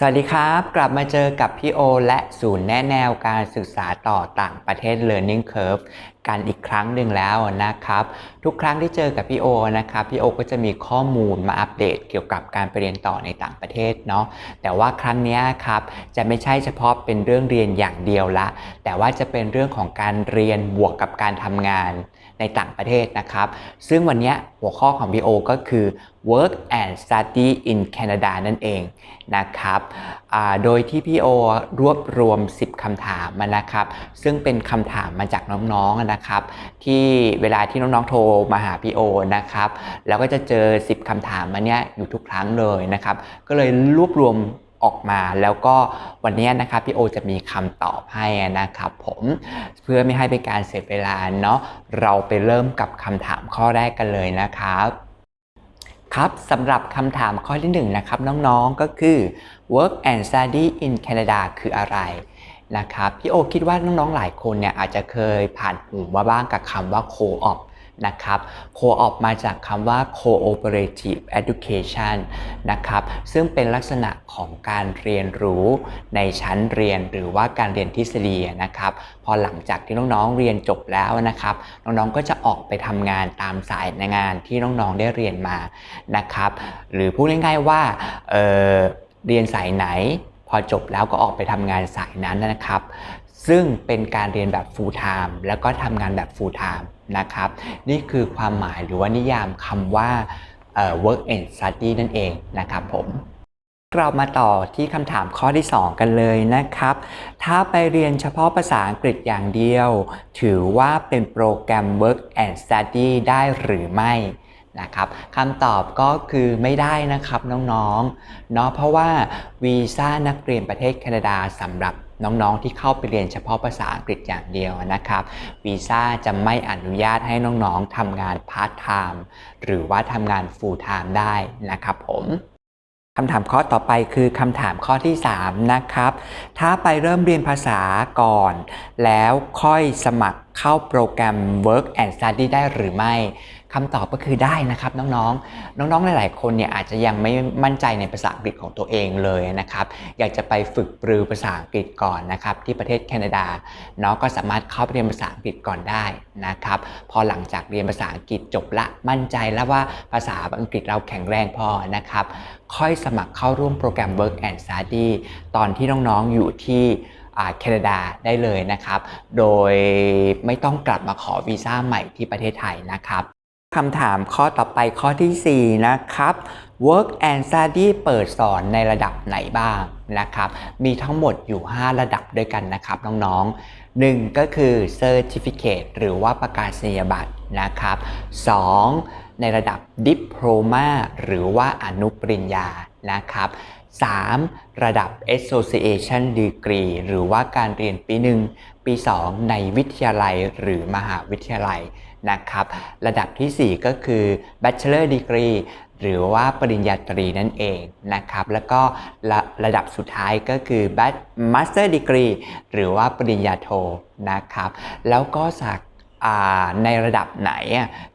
สวัสดีครับ กลับมาเจอกับพี่โอ และศูนย์แนะแนวการศึกษาต่อต่างประเทศ Learning Curve กันอีกครั้งหนึ่งแล้วนะครับ ทุกครั้งที่เจอกับพี่โอนะครับพี่โอก็จะมีข้อมูลมาอัปเดตเกี่ยวกับการไปเรียนต่อในต่างประเทศเนาะแต่ว่าครั้งนี้ครับจะไม่ใช่เฉพาะเป็นเรื่องเรียนอย่างเดียวละ แต่ว่าจะเป็นเรื่องของการเรียนบวกกับการทำงานในต่างประเทศนะครับ ซึ่งวันนี้หัวข้อของพี่โอก็คือ work and study in Canada นั่นเองนะครับ โดยที่พี่โอรวบรวม 10คำถามมานะครับ ซึ่งเป็นคำถามมาจากน้องๆนะครับ ที่เวลาที่น้องๆโทรมาหาพี่โอนะครับ แล้วก็จะเจอ 10คำถามมาเนี้ยอยู่ทุกครั้งเลยนะครับ ก็เลยรวบรวมออกมาแล้วก็วันนี้นะครับพี่โอจะมีคำตอบให้นะครับผมเพื่อไม่ให้เป็นการเสียเวลาเนาะเราไปเริ่มกับคำถามข้อแรกกันเลยนะครับ ครับสำหรับคำถามข้อที่1นนะครับน้องๆก็คือ work and study in Canada คืออะไรนะครับพี่โอคิดว่าน้องๆหลายคนเนี่ยอาจจะเคยผ่านหูมาบ้างกับคำว่า co-op นะครับ co-op มาจากคำว่า cooperative education นะครับซึ่งเป็นลักษณะของการเรียนรู้ในชั้นเรียนหรือว่าการเรียนทฤษฎีนะครับพอหลังจากที่น้องๆเรียนจบแล้วนะครับน้องๆก็จะออกไปทำงานตามสายในงานที่น้องๆได้เรียนมานะครับหรือพูดง่ายๆว่าเเรียนสายไหน พอจบแล้วก็ออกไปทำงานสายนั้นนะครับซึ่งเป็นการเรียนแบบ full time แล้วก็ทำงานแบบ full time นะครับ นี่คือความหมายหรือว่านิยามคำว่า work and study นั่นเองนะครับผมเรามาต่อที่คำถามข้อที่ 2 กันเลยนะครับ ถ้าไปเรียนเฉพาะภาษาอังกฤษอย่างเดียว ถือว่าเป็นโปรแกรม work and study ได้หรือไม่นะครับคำตอบก็คือไม่ได้นะครับน้องๆเนาะเพราะว่าวีซ่านักเรียนประเทศแคนาดาสำหรับ น้องๆที่เข้าไปเรียนเฉพาะภาษาอังกฤษอย่างเดียวนะครับวีซ่าจะไม่อนุญาตให้น้องๆทำงานพาร์ทไทม์หรือว่าทำงานฟูลไทม์ได้นะครับผมคำถามข้อต่อไปคือคำถามข้อที่ 3 นะครับ ถ้าไปเริ่มเรียนภาษาก่อน แล้วค่อยสมัครเข้าโปรแกรม Work and Study ได้หรือไม่ คำตอบก็คือได้นะครับน้องๆ น้องๆ หลายๆ คนเนี่ยอาจจะยังไม่มั่นใจในภาษาอังกฤษของตัวเองเลยนะครับ อยากจะไปฝึกปรือภาษาอังกฤษก่อนนะครับที่ประเทศแคนาดาเนาะก็สามารถเข้าไปเรียนภาษาอังกฤษก่อนได้นะครับ พอหลังจากเรียนภาษาอังกฤษจบละมั่นใจแล้วว่าภาษาอังกฤษเราแข็งแรงพอนะครับ ค่อยสมัครเข้าร่วมโปรแกรม Work and Study ตอนที่น้องๆ อยู่ที่แคนาดาได้เลยนะครับ โดยไม่ต้องกลับมาขอวีซ่าใหม่ที่ประเทศไทยนะครับ คำถามข้อต่อไปข้อที่ 4 นะครับ Work and Study เปิดสอนในระดับไหนบ้างนะครับ มีทั้งหมดอยู่ 5 ระดับด้วยกันนะครับน้องๆ 1 ก็คือ Certificate หรือว่าประกาศนียบัตรนะครับ 2. ในระดับ Diploma หรือว่าอนุปริญญานะครับ 3. ระดับ Association Degree หรือว่าการเรียนปี 1 ปี 2 ในวิทยาลัยหรือมหาวิทยาลัย นะครับระดับที่ 4 ก็คือ Bachelor Degree หรือว่าปริญญาตรีนั่นเองนะครับแล้วก็ระระดับสุดท้ายก็คือ Master Degree หรือว่าปริญญาโทนะครับแล้วก็สักในระดับไหน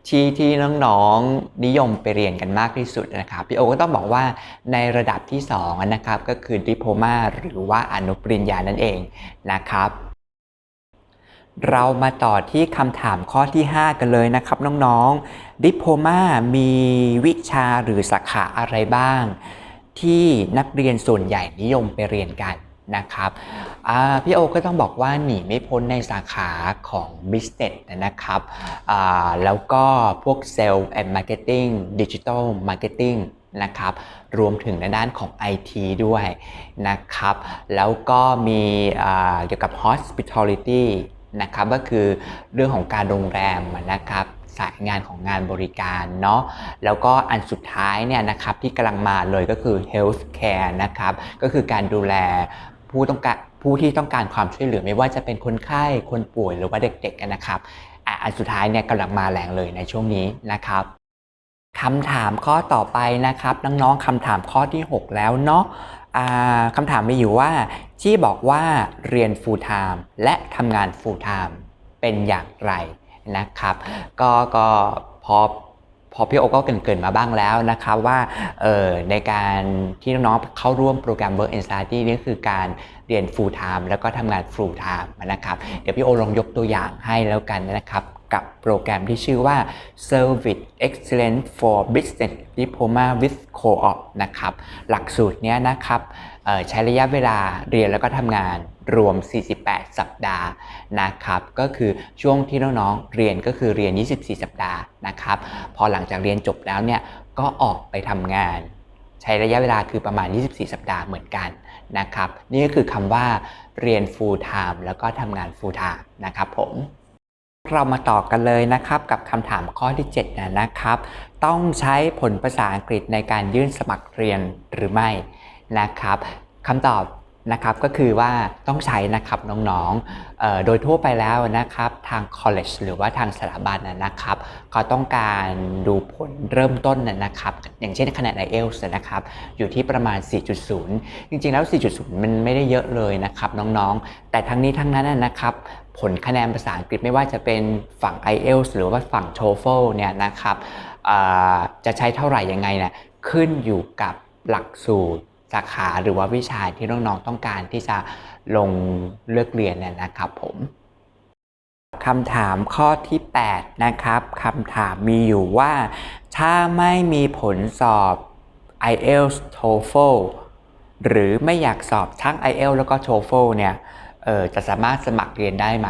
ที่ที่น้องๆนิยมไปเรียนกันมากที่สุดนะครับพี่โอก็ต้องบอกว่าในระดับที่2นะครับก็คือดิโพมาหรือว่าอนุปริญญานั่นเองนะครับ เรามาต่อที่คำถามข้อที่ 5 กันเลยนะครับน้องๆ ดิพโพมามีวิชาหรือสาขาอะไรบ้าง ที่นักเรียนส่วนใหญ่นิยมไปเรียนกันนะครับพี่โอก็ต้องบอกว่าหนีไม่พ้นในสาขาของ Business นะครับแล้วก็พวก Sales and Marketing Digital Marketing นะครับรวมถึงในด้านของ IT ด้วยนะครับ แล้วก็มีเกี่ยวกับ Hospitality นะครับก็คือเรื่องของการโรงแรมนะครับสายงานของงานบริการเนาะแล้วก็อันสุดท้ายเนี่ยนะครับที่กำลังมาเลยก็คือ health care นะครับก็คือการดูแลผู้ต้องการผู้ที่ต้องการความช่วยเหลือไม่ว่าจะเป็นคนไข้คนป่วยหรือว่าเด็กๆนะครับอันสุดท้ายเนี่ยกำลังมาแรงเลยในช่วงนี้นะครับคำถามข้อต่อไปนะครับน้องๆคำถามข้อที่ 6 แล้วเนาะ คำถามมีอยู่ว่าที่บอกว่าเรียน full time และทำงาน full time เป็นอย่างไรนะครับ ก็ก็พอพอพี่โอก็เกินๆมาบ้างแล้วนะครับว่าในการที่น้องๆเข้าร่วมโปรแกรม Work and Study นี่คือการเรียน full time แล้วก็ทำงาน full time นะครับ เดี๋ยวพี่โอลองยกตัวอย่างให้แล้วกันนะครับ กับโปรแกรมที่ชื่อว่า Service Excellence for Business Diploma with Co-op นะครับ หลักสูตรนี้นะครับใช้ระยะเวลาเรียนแล้วก็ทำงานรวม 48 สัปดาห์นะครับ ก็คือช่วงที่น้องๆเรียนก็คือเรียน 24 สัปดาห์นะครับ พอหลังจากเรียนจบแล้วเนี่ยก็ออกไปทำงาน ใช้ระยะเวลาคือประมาณ 24 สัปดาห์เหมือนกันนะครับ นี่ก็คือคำว่าเรียน full time แล้วก็ทำงาน full time นะครับผม เรามาต่อกันเลยนะครับกับคำถามข้อที่7นะนะครับ ต้องใช้ผลภาษาอังกฤษในการยื่นสมัครเรียนหรือไม่นะครับคำตอบนะครับก็คือว่าต้องใช้นะครับน้องๆโดยทั่วไปแล้วนะครับทาง college หรือว่าทางสถาบันนะนะครับเขาต้องการดูผลเริ่มต้นนะนะครับอย่างเช่นคะแนน IELTS นะครับอยู่ที่ประมาณ 4.0 จริงๆแล้ว 4.0 มันไม่ได้เยอะเลยนะครับน้องๆ แต่ทั้งนี้ทั้งนั้นนะครับ ผลคะแนนภาษาอังกฤษไม่ว่าจะเป็นฝั่ง IELTS หรือว่าฝั่ง TOEFL เนี่ยนะครับจะใช้เท่าไหร่ยังไงเนี่ยขึ้นอยู่กับหลักสูตรสาขาหรือว่าวิชาที่น้องๆต้องการที่จะลงเลือกเรียนเนี่ยนะครับผมคำถามข้อที่ 8 นะครับคำถามมีอยู่ว่า ถ้าไม่มีผลสอบ IELTS TOEFL หรือไม่อยากสอบทั้ง IELTS แล้วก็ TOEFL เนี่ย เออจะสามารถสมัครเรียนได้ไหม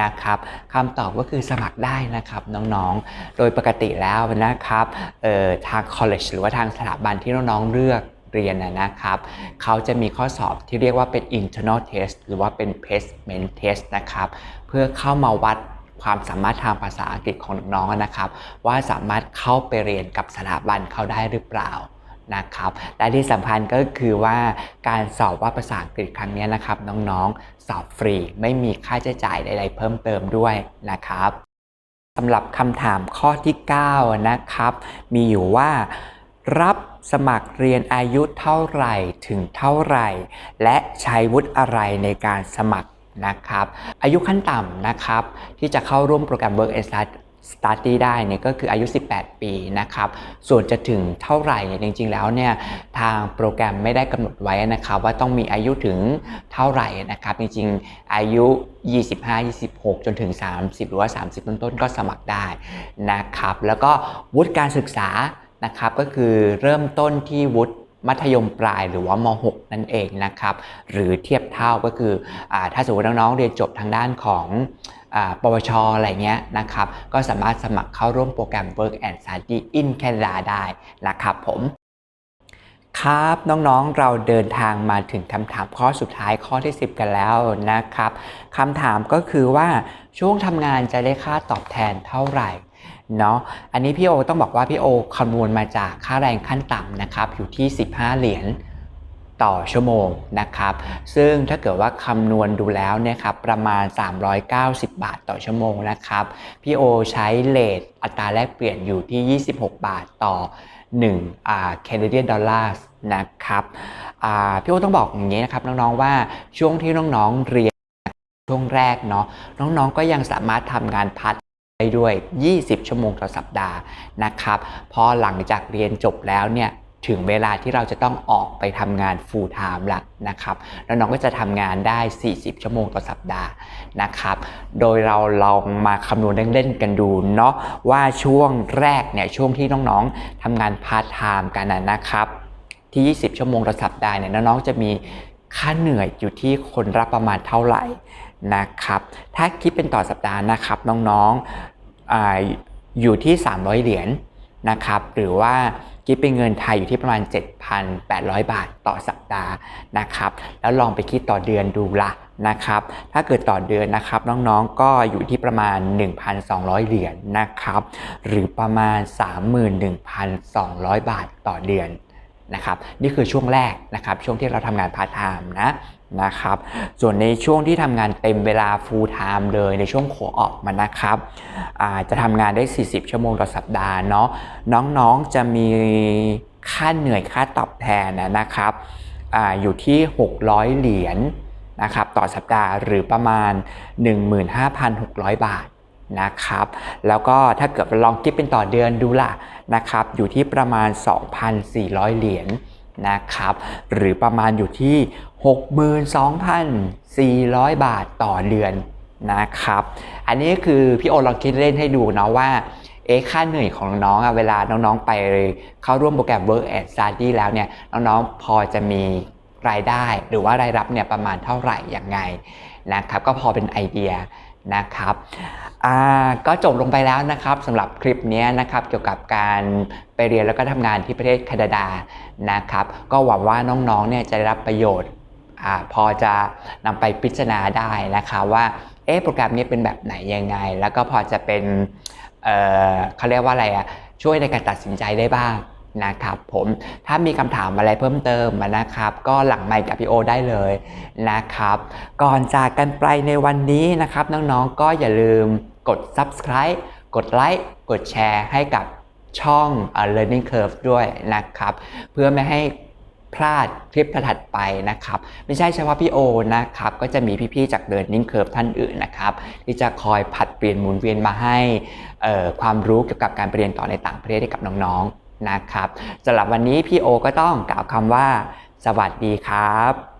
นะครับคำตอบก็คือสมัครได้นะครับน้องๆ โดยปกติแล้วนะครับออทาง college หรือว่าทางสถาบันที่น้องๆเลือกเรียนนะนะครับ เขาจะมีข้อสอบที่เรียกว่าเป็น internal test หรือว่าเป็น placement test นะครับ เพื่อเข้ามาวัดความสามารถทางภาษาอังกฤษของน้องๆนะครับ ว่าสามารถเข้าไปเรียนกับสถาบันเขาได้หรือเปล่า นะครับและที่สำคัญก็คือว่าการสอบว่าภาษาอังกฤษครั้งนี้นะครับ น้องๆ สอบฟรีไม่มีค่าใช้จ่ายใดๆเพิ่มเติมด้วยนะครับสำหรับคำถามข้อที่ 9 นะครับ มีอยู่ว่า รับสมัครเรียนอายุเท่าไหร่ถึงเท่าไหร่ และใช้วุฒิอะไรในการสมัครนะครับอายุขั้นต่ำนะครับที่จะเข้าร่วมโปรแกรม Work and Study ได้เนี่ยก็คืออายุ 18 ปีนะครับ ส่วนจะถึงเท่าไหร่เนี่ยจริง ๆ แล้วเนี่ยทางโปรแกรมไม่ได้กำหนดไว้นะครับ ว่าต้องมีอายุถึงเท่าไหร่นะครับ จริง ๆ อายุ 25 26 จนถึง 30 หรือว่า 30 ต้นๆก็สมัครได้นะครับ แล้วก็วุฒิการศึกษานะครับก็คือเริ่มต้นที่วุฒิมัธยมปลายหรือว่าม .6 นั่นเองนะครับ หรือเทียบเท่าก็คืออถ้าสมมติน้องๆเรียนจบทางด้านของ ปวชอะไรเงี้ยนะครับ ก็สามารถสมัครเข้าร่วมโปรแกรม Work and Study in Canada ได้นะครับผมครับน้องๆเราเดินทางมาถึงคำถามข้อสุดท้ายข้อที่ 10 กันแล้วนะครับคำถามก็คือว่าช่วงทำงานจะได้ค่าตอบแทนเท่าไหร่เนาะอันนี้พี่โอต้องบอกว่าพี่โอคำนวณมาจากค่าแรงขั้นต่ำนะครับอยู่ที่ 15 เหรียญ ต่อชั่วโมงนะครับ ซึ่งถ้าเกิดว่าคำนวณดูแล้วเนี่ยครับประมาณ 390 บาทต่อชั่วโมงนะครับพี่โอใช้เลทอัตราแลกเปลี่ยนอยู่ที่ 26 บาทต่อ1อ่า Canadian Dollars นะครับอ่าพี่โอต้องบอกอย่างนี้นะครับน้องๆว่าช่วงที่น้องๆเรียนช่วงแรกเนาะน้องๆก็ยังสามารถทำงานพาร์ทได้ด้วย 20 ชั่วโมงต่อสัปดาห์นะครับ พอหลังจากเรียนจบแล้วเนี่ย ถึงเวลาที่เราจะต้องออกไปทำงาน full time ละนะครับแล้วน้องก็จะทำงานได้ 40 ชั่วโมงต่อสัปดาห์นะครับ โดยเราลองมาคำนวณเล่นๆกันดูเนาะว่าช่วงแรกเนี่ยช่วงที่น้องๆทำงานพาร์ทไทม์กันนะครับที่ 20 ชั่วโมงต่อสัปดาห์เนี่ยน้องๆจะมีค่าเหนื่อยอยู่ที่คนรับประมาณเท่าไหร่นะครับ ถ้าคิดเป็นต่อสัปดาห์นะครับน้องๆออยู่ที่ 300 เหรียญ นะครับหรือว่าคิดเป็นเงินไทยอยู่ที่ประมาณ 7,800 บาทต่อสัปดาห์นะครับแล้วลองไปคิดต่อเดือนดูละนะครับถ้าเกิดต่อเดือนนะครับน้องๆก็อยู่ที่ประมาณ 1,200 เหรียญนะครับหรือประมาณ 31,200 บาทต่อเดือน นะครับนี่คือช่วงแรกนะครับช่วงที่เราทำงานพาร์ทไทม์นะนะครับส่วนในช่วงที่ทำงานเต็มเวลา full time เลยในช่วงโคออกมานะครับจะทำงานได้ 40 ชั่วโมงต่อสัปดาห์เนาะน้องๆจะมีค่าเหนื่อยค่าตอบแทนนะครับออยู่ที่ 600 เหรียญนะครับต่อสัปดาห์หรือประมาณ 15,600 บาท นะครับ แล้วก็ถ้าเกิดลองคิดเป็นต่อเดือนดูล่ะนะครับ อยู่ที่ประมาณ 2,400 เหรียญนะครับ หรือประมาณอยู่ที่ 62,400 บาทต่อเดือนนะครับ อันนี้คือพี่โอลองคิดเล่นให้ดูเนาะว่าเอ๊ะค่าเหนื่อยของน้องๆอะเวลาน้องๆไปเข้าร่วมโปรแกรม Work and Study แล้วเนี่ยน้องๆพอจะมีรายได้หรือว่ารายรับเนี่ยประมาณเท่าไหร่อยังไงนะครับก็พอเป็นไอเดีย นะครับอ่าก็จบลงไปแล้วนะครับสำหรับคลิปนี้นะครับเกี่ยวกับการไปเรียนแล้วก็ทำงานที่ประเทศแคนาดานะครับ ก็หวังว่าน้องๆเนี่ยจะได้รับประโยชน์อ่าพอจะนำไปพิจารณาได้นะคะว่าเอ๊ะโปรแกรมนี้เป็นแบบไหนยังไง แล้วก็พอจะเป็นเอ่อเขาเรียกว่าอะไรอะช่วยในการตัดสินใจได้บ้าง นะครับผมถ้ามีคำถามอะไรเพิ่มเติมนะครับ ก็หลังไมค์กับพี่โอได้เลยนะครับ ก่อนจากกันไปในวันนี้นะครับน้องๆก็อย่าลืมกด subscribe กดไลค์กดแชร์ให้กับช่อง learning curve ด้วยนะครับ เพื่อไม่ให้พลาดคลิปถัดไปนะครับ ไม่ใช่เฉพาะพี่โอนะครับ ก็จะมีพี่ๆจาก learning curve ท่านอื่นนะครับ ที่จะคอยผัดเปลี่ยนหมุนเวียนมาให้ความรู้เกี่ยวกับการไปเรียนต่อในต่างประเทศให้กับน้องๆ นะครับสำหรับวันนี้พี่โอก็ต้องกล่าวคำว่า สวัสดีครับ